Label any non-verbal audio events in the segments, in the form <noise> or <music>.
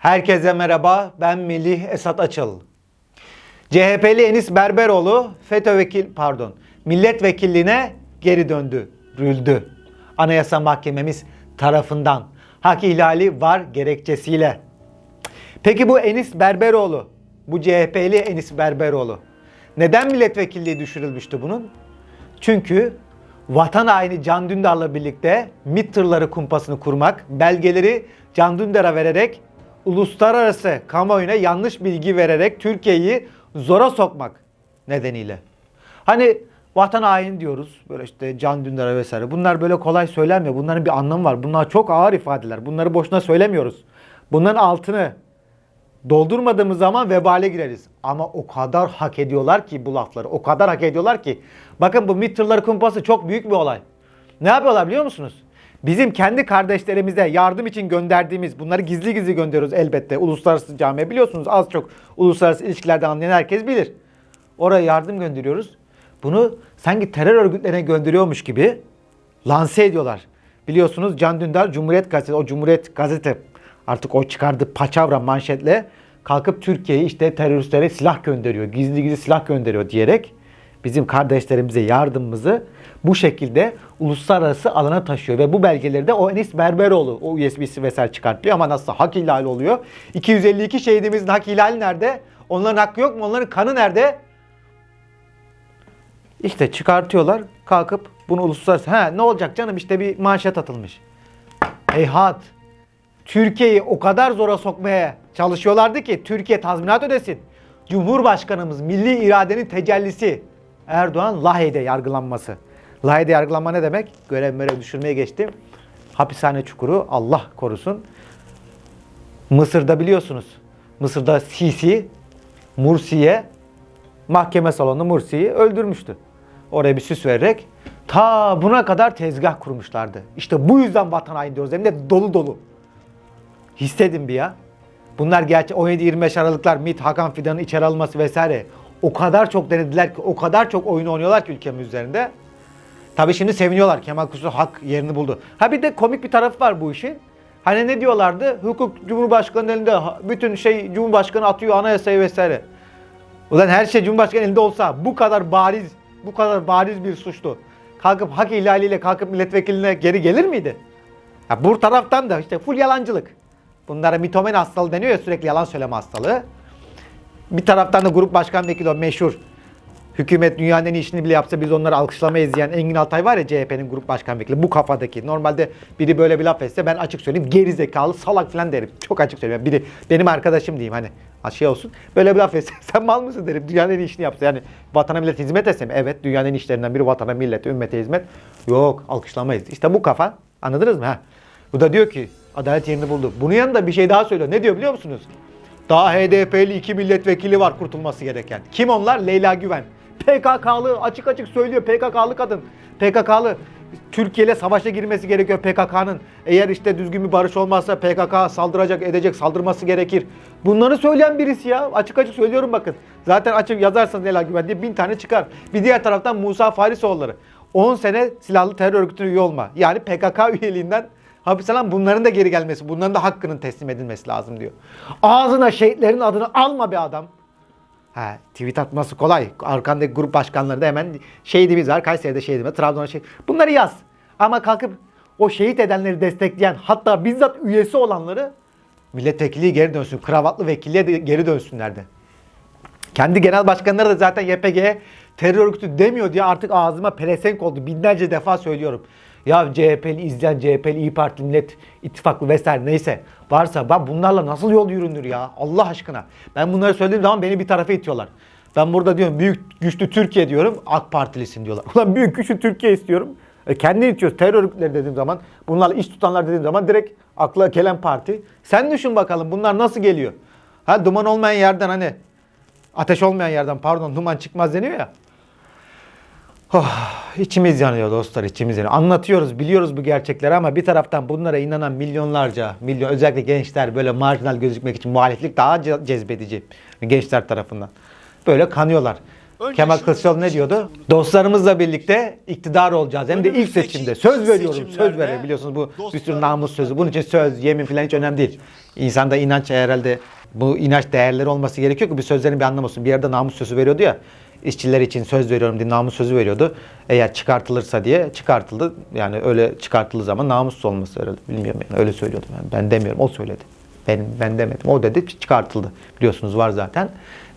Herkese merhaba, ben Melih Esat Açıl. CHP'li Enis Berberoğlu FETÖ vekil pardon milletvekilliğine geri döndü, rüldü. Anayasa Mahkememiz tarafından hak ihlali var gerekçesiyle. Peki bu Enis Berberoğlu, bu CHP'li Enis Berberoğlu neden milletvekilliği düşürülmüştü bunun? Çünkü vatan haini Can Dündar'la birlikte MİT tırları kumpasını kurmak, belgeleri Can Dündar'a vererek uluslararası kamuoyuna yanlış bilgi vererek Türkiye'yi zora sokmak nedeniyle. Hani vatan haini diyoruz. Böyle işte Can Dündar'a vesaire. Bunlar böyle kolay söylenmiyor. Bunların bir anlamı var. Bunlar çok ağır ifadeler. Bunları boşuna söylemiyoruz. Bunların altını doldurmadığımız zaman vebale gireriz. Ama o kadar hak ediyorlar ki bu lafları. O kadar hak ediyorlar ki. Bakın bu MİT tırları kumpası çok büyük bir olay. Ne yapıyorlar biliyor musunuz? Bizim kendi kardeşlerimize yardım için gönderdiğimiz, bunları gizli gizli gönderiyoruz elbette. Uluslararası camiye biliyorsunuz az çok uluslararası ilişkilerden anlayan herkes bilir. Oraya yardım gönderiyoruz. Bunu sanki terör örgütlerine gönderiyormuş gibi lanse ediyorlar. Biliyorsunuz Can Dündar Cumhuriyet Gazetesi, o Cumhuriyet Gazete artık o çıkardığı paçavra manşetle kalkıp Türkiye'yi işte teröristlere silah gönderiyor, gizli gizli silah gönderiyor diyerek bizim kardeşlerimize yardımımızı bu şekilde uluslararası alana taşıyor. Ve bu belgeleri de o Enis Berberoğlu o USB'si vesaire çıkartıyor ama nasıl hak ihlali oluyor. 252 şehidimizin hak ihlali nerede? Onların hakkı yok mu? Onların kanı nerede? İşte çıkartıyorlar kalkıp bunu uluslararası ha ne olacak canım işte bir manşet atılmış. Heyhat Türkiye'yi o kadar zora sokmaya çalışıyorlardı ki Türkiye tazminat ödesin. Cumhurbaşkanımız milli iradenin tecellisi Erdoğan Lahey'de yargılanması. Lahey'de yargılanma ne demek? Görev görev düşürmeye geçti. Hapishane çukuru Allah korusun. Mısır'da biliyorsunuz. Mısır'da Sisi Mursi'ye mahkeme salonu Mursi'yi öldürmüştü. Oraya bir süs vererek ta buna kadar tezgah kurmuşlardı. İşte bu yüzden vatan haini diyoruz. Hem de dolu dolu. Hissedin bir ya. Bunlar gerçi 17-25 Aralıklar MİT, Hakan Fidan'ın içeri alınması vesaire. O kadar çok denediler ki, o kadar çok oyun oynuyorlar ki ülkemiz üzerinde. Tabii şimdi seviniyorlar. Kemal Kılıçdaroğlu hak yerini buldu. Ha bir de komik bir tarafı var bu işin. Hani ne diyorlardı? Hukuk Cumhurbaşkanı'nın elinde. Bütün şey Cumhurbaşkanı atıyor anayasayı vesaire. Ulan her şey Cumhurbaşkanı elinde olsa bu kadar bariz, bu kadar bariz bir suçlu kalkıp hak ihlaliyle kalkıp milletvekiline geri gelir miydi? Ya bu taraftan da işte full yalancılık. Bunlara mitomen hastalığı deniyor ya sürekli yalan söyleme hastalığı. Bir taraftan da grup başkan vekili o meşhur hükümet dünyanın en işini bile yapsa biz onları alkışlamayız diyen Engin Altay var ya CHP'nin grup başkan vekili bu kafadaki. Normalde biri böyle bir laf etse ben açık söyleyeyim geri zekalı salak falan derim. Çok açık söyleyeyim. Biri benim arkadaşım diyeyim hani şey olsun. Böyle bir laf etse <laughs> sen mal mısın derim. Dünyanın en iyi işini yapsa yani vatana millete hizmet etse mi? Evet dünyanın en işlerinden biri vatana millete ümmete hizmet. Yok alkışlamayız. İşte bu kafa anladınız mı? Ha? Bu da diyor ki adalet yerini buldu. Bunun yanında bir şey daha söylüyor. Ne diyor biliyor musunuz? Daha HDP'li iki milletvekili var kurtulması gereken. Kim onlar? Leyla Güven. PKK'lı açık açık söylüyor PKK'lı kadın. PKK'lı Türkiye ile savaşa girmesi gerekiyor PKK'nın. Eğer işte düzgün bir barış olmazsa PKK saldıracak, edecek, saldırması gerekir. Bunları söyleyen birisi ya. Açık açık söylüyorum bakın. Zaten açık yazarsanız Leyla Güven diye bin tane çıkar. Bir diğer taraftan Musa Farisoğulları. 10 sene silahlı terör örgütüne üye olma. Yani PKK üyeliğinden hapishane bunların da geri gelmesi, bunların da hakkının teslim edilmesi lazım diyor. Ağzına şehitlerin adını alma be adam. Ha, tweet atması kolay. Arkandaki grup başkanları da hemen şehidimiz var. Kayseri'de şehidimiz var. Trabzon'da şehit. Bunları yaz. Ama kalkıp o şehit edenleri destekleyen hatta bizzat üyesi olanları milletvekili geri dönsün. Kravatlı vekilliğe de geri dönsünler de. Kendi genel başkanları da zaten YPG'ye terör örgütü demiyor diye artık ağzıma pelesenk oldu. Binlerce defa söylüyorum. Ya CHP'li izleyen CHP'li İyi Parti Millet İttifaklı vesaire neyse varsa ben bunlarla nasıl yol yürünür ya Allah aşkına. Ben bunları söylediğim zaman beni bir tarafa itiyorlar. Ben burada diyorum büyük güçlü Türkiye diyorum AK Partilisin diyorlar. <laughs> Ulan büyük güçlü Türkiye istiyorum. E kendini itiyoruz. Terör örgütleri dediğim zaman bunlarla iş tutanlar dediğim zaman direkt akla gelen parti. Sen düşün bakalım bunlar nasıl geliyor? Ha duman olmayan yerden hani ateş olmayan yerden pardon duman çıkmaz deniyor ya. Oh, içimiz yanıyor dostlar içimiz yanıyor. Anlatıyoruz biliyoruz bu gerçekleri ama bir taraftan bunlara inanan milyonlarca milyon özellikle gençler böyle marjinal gözükmek için muhaliflik daha ce- cezbedici gençler tarafından. Böyle kanıyorlar. Önce Kemal Kılıçdaroğlu ne diyordu? Dostlarımızla birlikte iktidar olacağız. Hem de ilk seçimde. Söz veriyorum, söz veriyorum. Biliyorsunuz bu bir sürü namus sözü. Bunun için söz, yemin falan hiç önemli değil. İnsanda inanç herhalde bu inanç değerleri olması gerekiyor ki bir sözlerin bir anlamı olsun. Bir yerde namus sözü veriyordu ya. İşçiler için söz veriyorum diye namus sözü veriyordu. Eğer çıkartılırsa diye çıkartıldı. Yani öyle çıkartıldığı zaman namussuz olması herhalde. Bilmiyorum yani öyle söylüyordum. Yani ben demiyorum. O söyledi. Ben, ben demedim. O dedi çıkartıldı. Biliyorsunuz var zaten.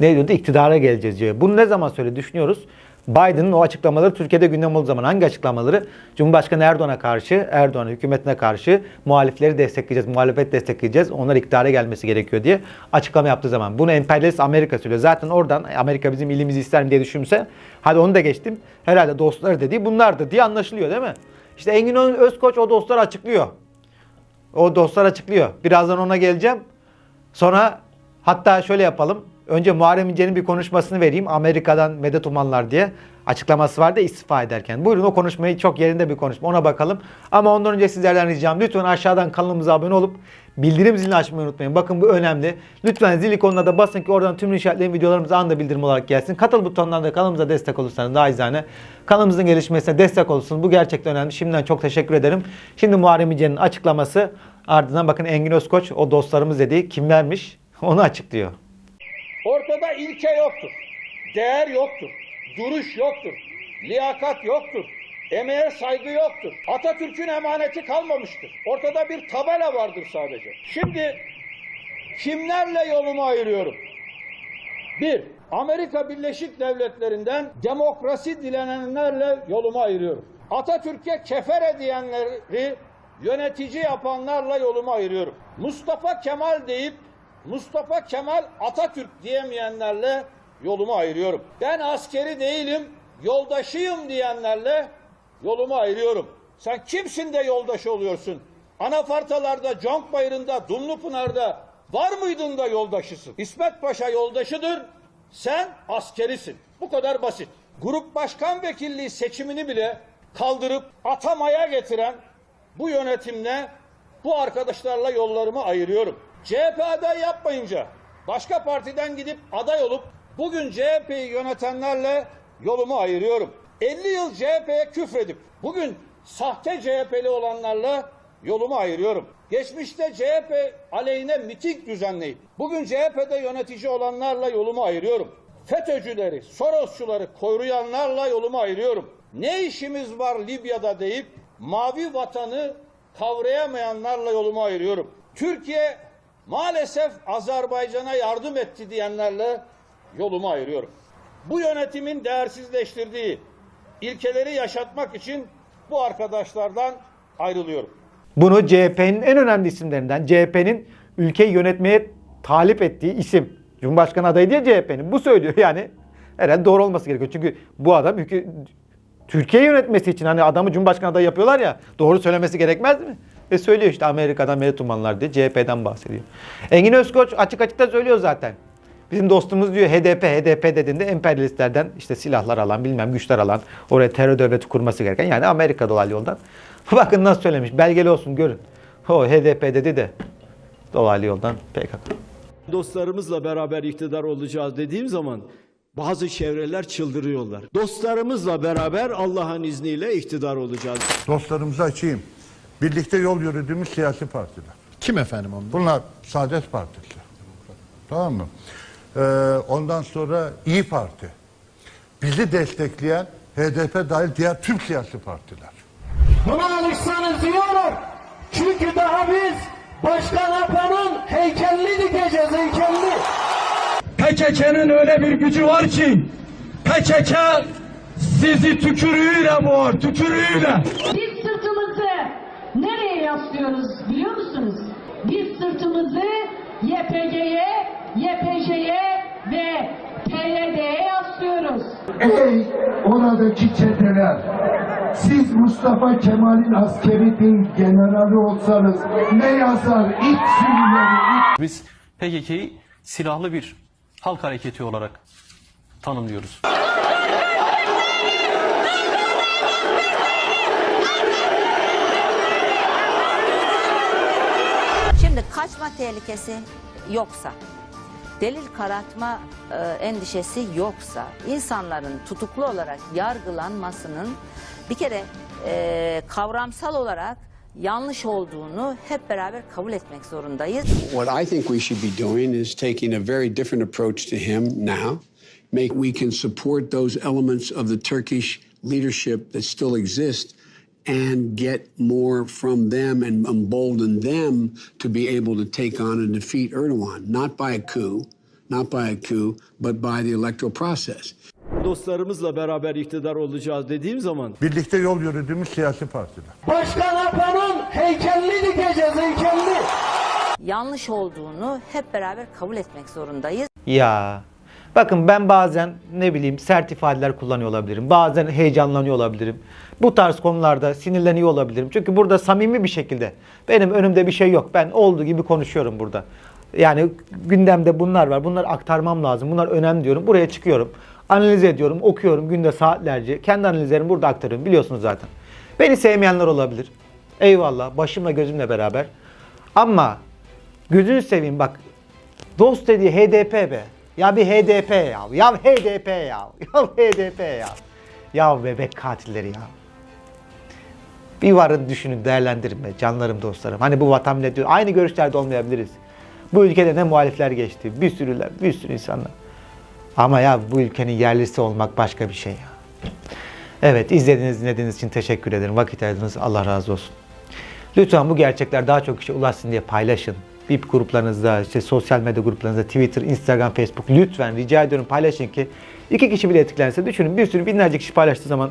Ne diyordu? İktidara geleceğiz diyor. Bunu ne zaman söyledi düşünüyoruz. Biden'ın o açıklamaları Türkiye'de gündem olduğu zaman hangi açıklamaları? Cumhurbaşkanı Erdoğan'a karşı, Erdoğan'ın hükümetine karşı muhalifleri destekleyeceğiz, muhalefet destekleyeceğiz. Onlar iktidara gelmesi gerekiyor diye açıklama yaptığı zaman. Bunu emperyalist Amerika söylüyor. Zaten oradan Amerika bizim ilimizi ister mi diye düşünse hadi onu da geçtim. Herhalde dostları dediği bunlardı diye anlaşılıyor değil mi? İşte Engin Özkoç o dostları açıklıyor. O dostlar açıklıyor. Birazdan ona geleceğim. Sonra hatta şöyle yapalım. Önce Muharrem İnce'nin bir konuşmasını vereyim. Amerika'dan medet umanlar diye açıklaması vardı istifa ederken. Buyurun o konuşmayı çok yerinde bir konuşma. Ona bakalım. Ama ondan önce sizlerden ricam lütfen aşağıdan kanalımıza abone olup bildirim zilini açmayı unutmayın. Bakın bu önemli. Lütfen zil ikonuna da basın ki oradan tüm işaretlerin videolarımız anında bildirim olarak gelsin. Katıl butonundan da kanalımıza destek olursanız daha izahane kanalımızın gelişmesine destek olursunuz. Bu gerçekten önemli. Şimdiden çok teşekkür ederim. Şimdi Muharrem İnce'nin açıklaması ardından bakın Engin Özkoç o dostlarımız dediği kimlermiş <laughs> onu açıklıyor. Ortada ilke yoktur. Değer yoktur. Duruş yoktur. Liyakat yoktur. Emeğe saygı yoktur. Atatürk'ün emaneti kalmamıştır. Ortada bir tabela vardır sadece. Şimdi kimlerle yolumu ayırıyorum? Bir, Amerika Birleşik Devletleri'nden demokrasi dilenenlerle yolumu ayırıyorum. Atatürk'e kefer diyenleri yönetici yapanlarla yolumu ayırıyorum. Mustafa Kemal deyip Mustafa Kemal Atatürk diyemeyenlerle yolumu ayırıyorum. Ben askeri değilim, yoldaşıyım diyenlerle yolumu ayırıyorum. Sen kimsin de yoldaşı oluyorsun? Anafartalarda, Conk Bayırı'nda, Dumlupınar'da var mıydın da yoldaşısın? İsmet Paşa yoldaşıdır, sen askerisin. Bu kadar basit. Grup başkan vekilliği seçimini bile kaldırıp atamaya getiren bu yönetimle bu arkadaşlarla yollarımı ayırıyorum. CHP aday yapmayınca başka partiden gidip aday olup bugün CHP'yi yönetenlerle yolumu ayırıyorum. 50 yıl CHP'ye küfredip bugün sahte CHP'li olanlarla yolumu ayırıyorum. Geçmişte CHP aleyhine miting düzenleyip bugün CHP'de yönetici olanlarla yolumu ayırıyorum. FETÖ'cüleri, Sorosçuları koruyanlarla yolumu ayırıyorum. Ne işimiz var Libya'da deyip mavi vatanı kavrayamayanlarla yolumu ayırıyorum. Türkiye maalesef Azerbaycan'a yardım etti diyenlerle yolumu ayırıyorum. Bu yönetimin değersizleştirdiği ilkeleri yaşatmak için bu arkadaşlardan ayrılıyorum. Bunu CHP'nin en önemli isimlerinden, CHP'nin ülkeyi yönetmeye talip ettiği isim. Cumhurbaşkanı adayı diye CHP'nin. Bu söylüyor yani. Herhalde doğru olması gerekiyor. Çünkü bu adam Türkiye yönetmesi için hani adamı Cumhurbaşkanı adayı yapıyorlar ya doğru söylemesi gerekmez mi? Ve söylüyor işte Amerika'dan medet umanlar diye CHP'den bahsediyor. Engin Özkoç açık açık da söylüyor zaten. Bizim dostumuz diyor HDP, HDP dediğinde emperyalistlerden işte silahlar alan, bilmem güçler alan, oraya terör devleti kurması gereken yani Amerika dolaylı yoldan. <laughs> Bakın nasıl söylemiş. Belgeli olsun görün. O HDP dedi de dolaylı yoldan PKK. dostlarımızla beraber iktidar olacağız dediğim zaman bazı çevreler çıldırıyorlar. Dostlarımızla beraber Allah'ın izniyle iktidar olacağız. dostlarımıza açayım. Birlikte yol yürüdüğümüz siyasi partiler. Kim efendim onlar? Bunlar Saadet Partisi. Tamam mı? Ee, ondan sonra İyi Parti. Bizi destekleyen HDP dahil diğer tüm siyasi partiler. Buna alışsanız iyi olur. Çünkü daha biz Başkan Apo'nun heykelini dikeceğiz heykelini. PKK'nın öyle bir gücü var ki PKK sizi tükürüğüyle boğar, tükürüğüyle. Nereye yaslıyoruz biliyor musunuz? Biz sırtımızı YPG'ye, YPJ'ye ve PYD'ye yaslıyoruz. Ey oradaki çeteler. Siz Mustafa Kemal'in askeri değil generali olsanız ne yazar iç sürüleri, Biz PKK'yı silahlı bir halk hareketi olarak tanımlıyoruz. Şimdi kaçma tehlikesi yoksa, delil karartma e, endişesi yoksa insanların tutuklu olarak yargılanmasının bir kere e, kavramsal olarak yanlış olduğunu hep beraber kabul etmek zorundayız. What I think we should be doing is taking a very different approach to him now. Make we can support those elements of the Turkish leadership that still exist and get more from them and embolden them to be able to take on and defeat Erdogan, not by a coup, not by a coup, but by the electoral process. Dostlarımızla beraber iktidar olacağız dediğim zaman Birlikte yol yürüdüğümüz siyasi partiler. Başkan Apo'nun heykelini dikeceğiz heykelini. Yanlış olduğunu hep beraber kabul etmek zorundayız. Ya. Bakın ben bazen ne bileyim sert ifadeler kullanıyor olabilirim. Bazen heyecanlanıyor olabilirim. Bu tarz konularda sinirleniyor olabilirim. Çünkü burada samimi bir şekilde benim önümde bir şey yok. Ben olduğu gibi konuşuyorum burada. Yani gündemde bunlar var. Bunları aktarmam lazım. Bunlar önemli diyorum. Buraya çıkıyorum. Analiz ediyorum, okuyorum günde saatlerce. Kendi analizlerimi burada aktarıyorum. Biliyorsunuz zaten. Beni sevmeyenler olabilir. Eyvallah. Başımla gözümle beraber. Ama gözünü seveyim bak Dost dediği HDP be. Ya bir HDP ya. Ya HDP ya. <laughs> Ya HDP ya. Ya bebek katilleri ya. Bir varın düşünün değerlendirin be canlarım dostlarım. Hani bu vatan millet diyor. Aynı görüşlerde olmayabiliriz. Bu ülkede ne muhalifler geçti. Bir sürüler, bir sürü insanlar. Ama ya bu ülkenin yerlisi olmak başka bir şey ya. Evet izlediğiniz dinlediğiniz için teşekkür ederim. Vakit ayırdınız. Allah razı olsun. Lütfen bu gerçekler daha çok kişi ulaşsın diye paylaşın. VIP gruplarınızda, işte sosyal medya gruplarınızda, Twitter, Instagram, Facebook lütfen rica ediyorum paylaşın ki iki kişi bile etkilense düşünün bir sürü binlerce kişi paylaştığı zaman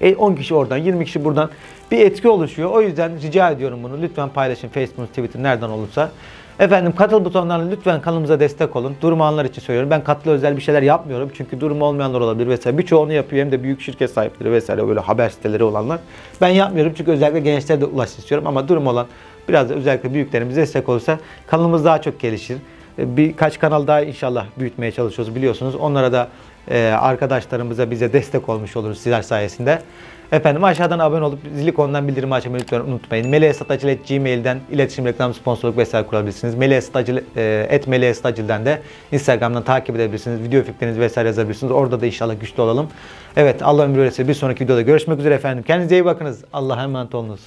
e, 10 kişi oradan, 20 kişi buradan bir etki oluşuyor. O yüzden rica ediyorum bunu. Lütfen paylaşın Facebook, Twitter nereden olursa. Efendim katıl butonlarına lütfen kanalımıza destek olun. Durumu olanlar için söylüyorum. Ben katıl özel bir şeyler yapmıyorum. Çünkü durumu olmayanlar olabilir vesaire. Birçoğu onu yapıyor. Hem de büyük şirket sahipleri vesaire böyle haber siteleri olanlar. Ben yapmıyorum çünkü özellikle gençlere de ulaşsın istiyorum. Ama durum olan biraz da özellikle büyüklerimize destek olursa kanalımız daha çok gelişir. E, Birkaç kanal daha inşallah büyütmeye çalışıyoruz biliyorsunuz. Onlara da e, arkadaşlarımıza bize destek olmuş oluruz sizler sayesinde. Efendim aşağıdan abone olup zili konudan bildirim açmayı lütfen unutmayın. melihesatacil.gmail'den iletişim, reklam, sponsorluk vesaire kurabilirsiniz. Melihesatacil, e, de Instagram'dan takip edebilirsiniz. Video fikirlerinizi vesaire yazabilirsiniz. Orada da inşallah güçlü olalım. Evet Allah ömür verirse bir sonraki videoda görüşmek üzere efendim. Kendinize iyi bakınız. Allah'a emanet olunuz.